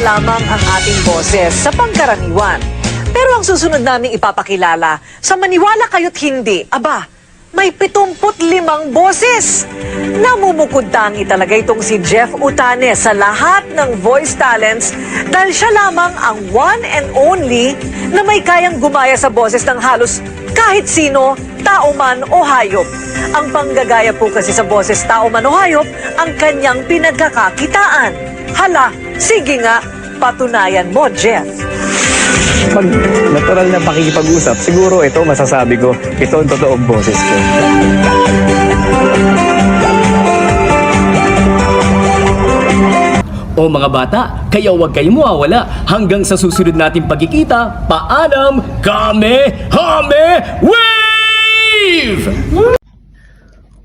lamang ang ating boses sa pangkaraniwan. Pero ang susunod naming ipapakilala, sa maniwala kayo't hindi, aba, may 75 boses. Namumukod tangi talaga itong si Jeff Utane sa lahat ng voice talents dahil siya lamang ang one and only na may kayang gumaya sa boses ng halos kahit sino, tao man o hayop. Ang panggagaya po kasi sa boses tao man o hayop ang kanyang pinagkakakitaan. Hala, sige nga, patunayan mo, Jeff. Pag natural na pakikipag-usap, siguro ito masasabi ko, ito ang totoong boses ko. O mga bata, kaya huwag kayong mawawala hanggang sa susunod nating pagkikita. Paalam, kame, hame, wave!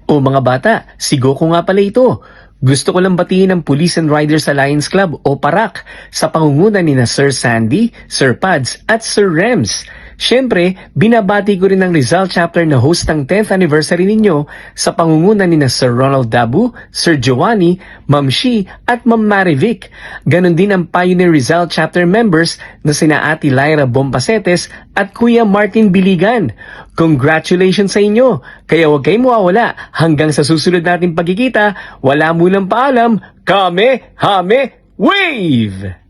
O mga bata, si Goku nga pala ito. Gusto ko lang batiin ang Police and Riders Alliance Club o PARAC sa pangunguna ni na Sir Sandy, Sir Pads at Sir Rems. Siyempre, binabati ko rin ang Rizal Chapter na host ng 10th anniversary ninyo sa pangunguna ni na Sir Ronald Dabu, Sir Giovanni, Ma'am Shi at Ma'am Marivic. Ganon din ang Pioneer Rizal Chapter members na sina Ate Lyra Bompasetes at Kuya Martin Biligan. Congratulations sa inyo! Kaya huwag kayong mawawala hanggang sa susunod nating pagkikita. Wala munang paalam, kame, hame, wave!